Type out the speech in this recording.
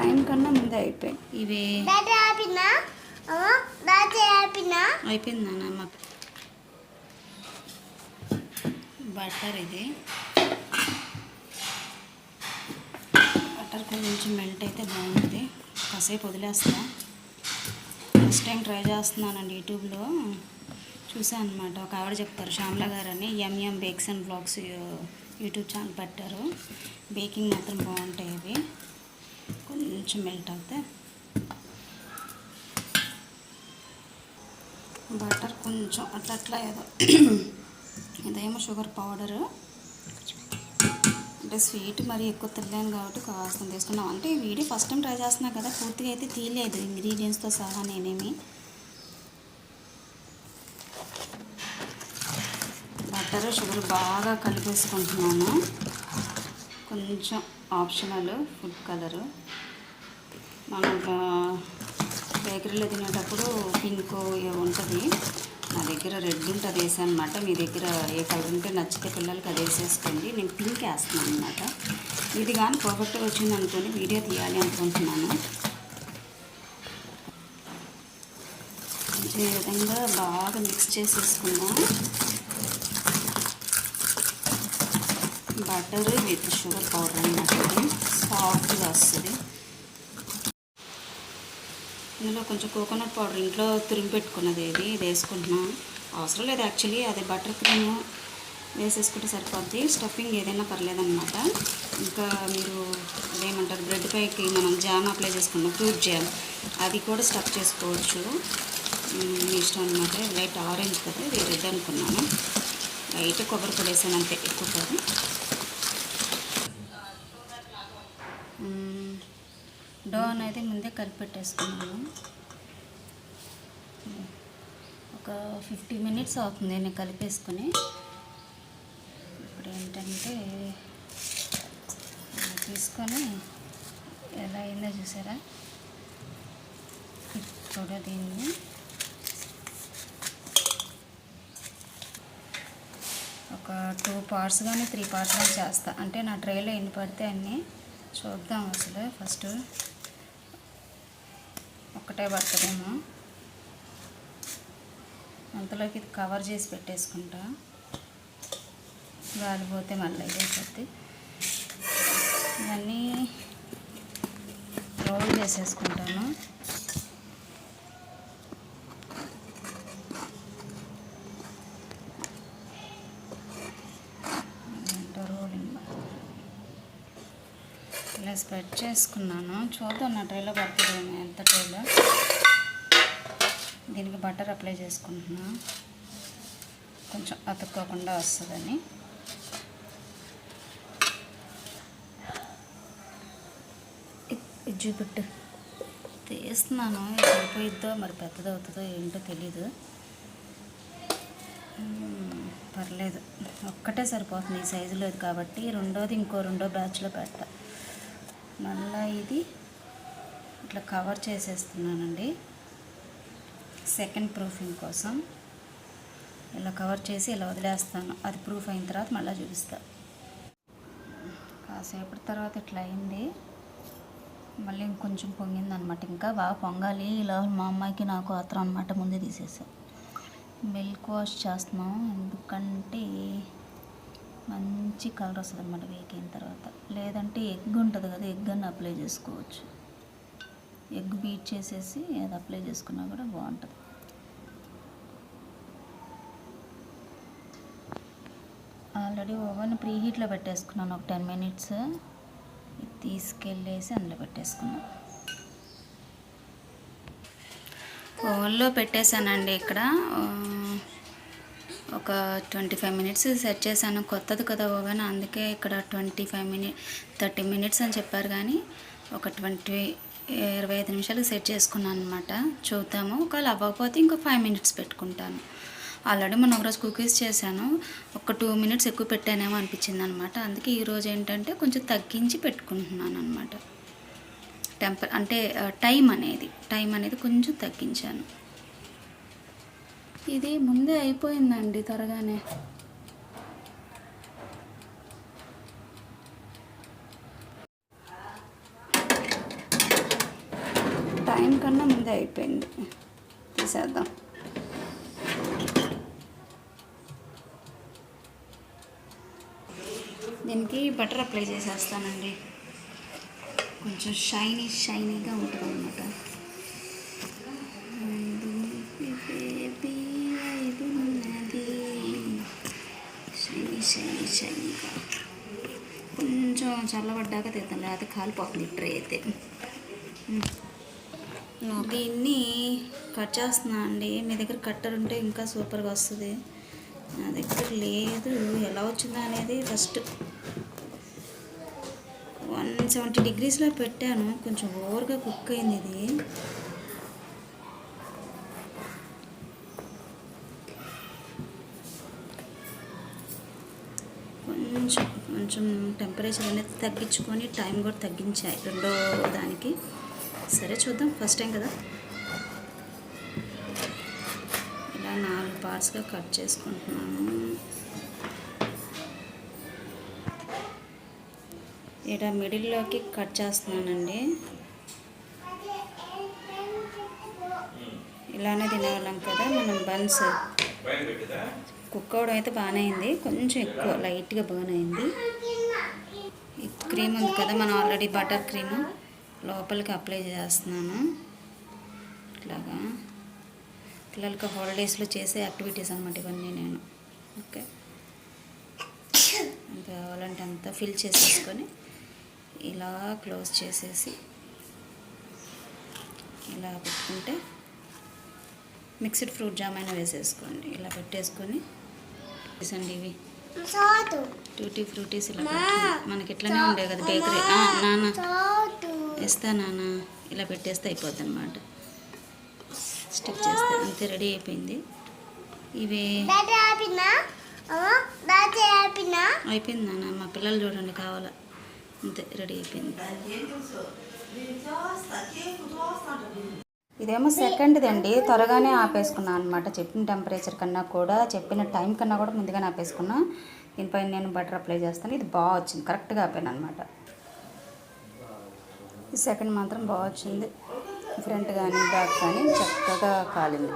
Time కన్నా ముందే అయిపోయాయి. ఇవి అయిపోయింది నాన్న బటర్ ఇది. బటర్ కొంచెం మెల్ట్ అయితే బాగుంటుంది. కాసేపు వదిలేస్తా. ఫస్ట్ టైం ట్రై చేస్తున్నానండి యూట్యూబ్లో. చూసాను అనమాట ఒక ఆవిడ చెప్తారు శ్యామల గారు అని MM bakes and blogs YouTube channel పెట్టారు. బేకింగ్ మాత్రం బాగుంటాయి అవి. కొంచెం మెల్ట్ అవుతే బటర్ కొంచెం అట్లా అట్లా ఏదో ఇదేమో షుగర్ పౌడరు అంటే స్వీట్ మరి ఎక్కువ తినలేను కాబట్టి కాస్త తీసుకున్నాం అంటే ఈ వీడియో ఫస్ట్ టైం ట్రై చేస్తున్నా కదా పూర్తిగా అయితే తీయలేదు. ఇంగ్రీడియంట్స్తో సహా నేనేమి. బటర్ షుగర్ బాగా కలిపేసుకుంటున్నాను. కొంచెం ఆప్షనల్ ఫుడ్ కలరు. మనం బేకరీలో తినేటప్పుడు పింక్ ఉంటుంది. నా దగ్గర రెడ్ ఉంటుంది వేసాను మీ దగ్గర ఏ కలర్ ఉంటే నచ్చితే పిల్లలకి అది వేసేసుకోండి. నేను పింక్ వేస్తున్నాను అనమాట ఇది కానీ పర్ఫెక్ట్గా వచ్చింది అనుకోని వీడియో తీయాలి అనుకుంటున్నాను. ఈ విధంగా బాగా మిక్స్ చేసేసుకుందాం. బటర్ విత్ షుగర్ పౌడర్ అనమాట ఇది సాఫ్ట్గా వస్తుంది. ఇందులో కొంచెం కోకోనట్ పౌడర్ ఇంట్లో తురిమి పెట్టుకున్నది ఇది ఇది వేసుకుంటున్నాం. అవసరం లేదు యాక్చువల్లీ అది బటర్ క్రీమ్ వేసేసుకుంటే సరిపోద్ది. స్టఫింగ్ ఏదైనా పర్లేదన్నమాట. ఇంకా మీరు అదేమంటారు బ్రెడ్ పైకి మనం జామ్ అప్లై చేసుకున్నాం ఫ్రూట్ జామ్ అది కూడా స్టఫ్ చేసుకోవచ్చు. మీ ఇష్టం అనమాట లైట్ ఆరెంజ్ కదా ఇది రెడ్ అనుకున్నాను. లైట్ కొబ్బరి పొడి వేసాను అంతే ఎక్కువ కాదు. డో అనేది ముందే కలిపి పెట్టేసుకున్నాను. ఒక ఫిఫ్టీ మినిట్స్ అవుతుంది నేను కలిపేసుకుని. ఇప్పుడు ఏంటంటే తీసుకొని ఎలా అయిందో చూసారా? ఇప్పుడు దీన్ని. ఒక టూ పార్ట్స్ కానీ త్రీ పార్ట్స్ కానీ చేస్తా. అంటే నా ట్రైలో ఎన్ని పడితే అన్నీ చూద్దాం అసలు ఫస్ట్ ఒక్కటే పడుతుందేమో. అంతలోకి ఇది కవర్ చేసి పెట్టేసుకుంటా. గాలిపోతే మళ్ళీ ఇదైపోద్ది ఇవన్నీ రోల్ చేసేసుకుంటాను ఏంటో రోలింగ్ ఇలా స్ప్రెడ్ చేసుకున్నాను. చూద్దాం నా ట్రైలో పడుతుంది ఎంత ట్రైలో దీనికి బటర్ అప్లై చేసుకుంటున్నా. కొంచెం అతుక్కోకుండా వస్తుందని. ఇ- చూపెట్టు. తీస్తున్నాను. సరిపోయిద్దో మరి పెద్దదవుతుందో ఏంటో తెలీదు. పర్లేదు. ఒక్కటే సరిపోతుంది. ఈ సైజులో లేదు కాబట్టి రెండోది ఇంకో రెండో బ్యాచ్లో పెడతాను మళ్ళీ ఇది ఇట్లా కవర్ చేసేస్తున్నానండి. సెకండ్ ప్రూఫింగ్ కోసం. ఇలా కవర్ చేసి ఇలా వదిలేస్తాను. అది ప్రూఫ్ అయిన తర్వాత మళ్ళీ చూపిస్తా. కాసేపటి తర్వాత ఇట్లా అయింది. మళ్ళీ ఇంకొంచెం పొంగింది అనమాట ఇంకా బాగా పొంగాలి. ఇలా మా అమ్మాయికి నాకు ఆత్రం అనమాట ముందే తీసేసా. మిల్క్ వాష్ చేస్తున్నాం. ఎందుకంటే మంచి కలర్ వస్తుంది అనమాట వేగిన తర్వాత. లేదంటే ఎగ్ ఉంటుంది కదా ఎగ్ అని అప్లై చేసుకోవచ్చు. ఎగ్ బీట్ చేసేసి అది అప్లై చేసుకున్నా కూడా బాగుంటుంది. ఆల్రెడీ ఓవెన్ ప్రీ హీట్లో పెట్టేసుకున్నాను ఒక టెన్ మినిట్స్ తీసుకెళ్ళేసి అందులో పెట్టేసుకున్నాను ఓవెన్లో పెట్టేశానండి ఇక్కడ. ఒక ట్వంటీ ఫైవ్ మినిట్స్ సెట్ చేశాను. కొత్తది కదా ఓవెన్ అందుకే ఇక్కడ twenty five minute thirty minutes అని చెప్పారు కానీ ఒక ట్వంటీ ఇరవై ఐదు నిమిషాలు సెట్ చేసుకున్నాను అనమాట చూద్దాము. ఒకవేళ అవ్వకపోతే ఇంకో ఫైవ్ మినిట్స్ పెట్టుకుంటాను. ఆల్రెడీ మొన్న ఒకరోజు కుకీస్ చేశాను. ఒక టూ మినిట్స్ ఎక్కువ పెట్టానేమో అనిపించింది అనమాట అందుకే ఈరోజు ఏంటంటే కొంచెం తగ్గించి పెట్టుకుంటున్నాను అనమాట టెంపర్ అంటే టైం అనేది టైం అనేది కొంచెం తగ్గించాను. ఇది ముందే అయిపోయిందండి త్వరగానే. టైం కన్నా ముందే అయిపోయింది. తీసేద్దాం. దీనికి బటర్ అప్లై చేసేస్తానండి. కొంచెం షైనీ షైనీగా ఉంటుంది అన్నమాట షైనీ ఇంకా కొంచెం చల్లబడ్డాక తీద్దాం. లేకపోతే కాలిపోతుంది ట్రే అయితే. దీన్ని కట్ చేస్తున్నా అండి. మీ దగ్గర కట్టర్ ఉంటే ఇంకా సూపర్గా వస్తుంది. నా దగ్గర లేదు. ఎలా వచ్చిందా అనేది ఫస్ట్ వన్ సెవెంటీ డిగ్రీస్లో పెట్టాను. కొంచెం ఓవర్గా కుక్ అయింది ఇది. కొంచెం టెంపరేచర్ అనేది తగ్గించుకొని టైం కూడా తగ్గించాయి రెండో దానికి. సరే చూద్దాం ఫస్ట్ టైం కదా? ఇలా నాలుగు పార్ట్స్గా కట్ చేసుకుంటున్నాను ఇక్కడ మిడిల్లోకి కట్ చేస్తున్నానండి. ఇలానే తినేవాళ్ళం కదా మనం బన్స్ కుక్ అవడం అయితే బాగానే అయింది కొంచెం ఎక్కువ లైట్గా బర్న్ అయింది క్రీమ్ ఉంది కదా మనం ఆల్రెడీ బటర్ క్రీమ్. లోపలికి అప్లై చేస్తున్నాను. ఇట్లాగా. పిల్లలకి హాలిడేస్లో చేసే యాక్టివిటీస్ అనమాట ఇవన్నీ నేను. ఓకే. కావాలంటే అంతా ఫిల్ చేసేసుకొని ఇలా క్లోజ్ చేసేసి ఇలా పెట్టుకుంటే మిక్స్డ్ ఫ్రూట్ జామ్ అయినా వేసేసుకోండి. ఇలా పెట్టేసుకొని వేసండి ఇవి. టూటీ ఫ్రూటీస్ ఇలా మనకి ఇట్లానే ఉండే కదా బేకరీ నాన్న. వేస్తా నాన్న. ఇలా పెట్టేస్తే అయిపోద్ది అనమాట స్టిక్ చేస్తే అంతే రెడీ అయిపోయింది. ఇవి. అయిపోయింది నాన్న. మా పిల్లలు చూడండి కావాలా. అంతే రెడీ అయిపోయింది. ఇదేమో సెకండ్ది అండి త్వరగానే ఆపేసుకున్నాను అనమాట చెప్పిన టెంపరేచర్ కన్నా కూడా చెప్పిన టైం కన్నా కూడా ముందుగానే ఆపేసుకున్నా. దీనిపైన నేను బటర్ అప్లై చేస్తాను. ఇది బాగా వచ్చింది. కరెక్ట్గా ఆపాను అనమాట ఈ సెకండ్ మాత్రం బాగా వచ్చింది. ఫ్రంట్ కానీ బ్యాక్ కానీ చక్కగా కాలింది.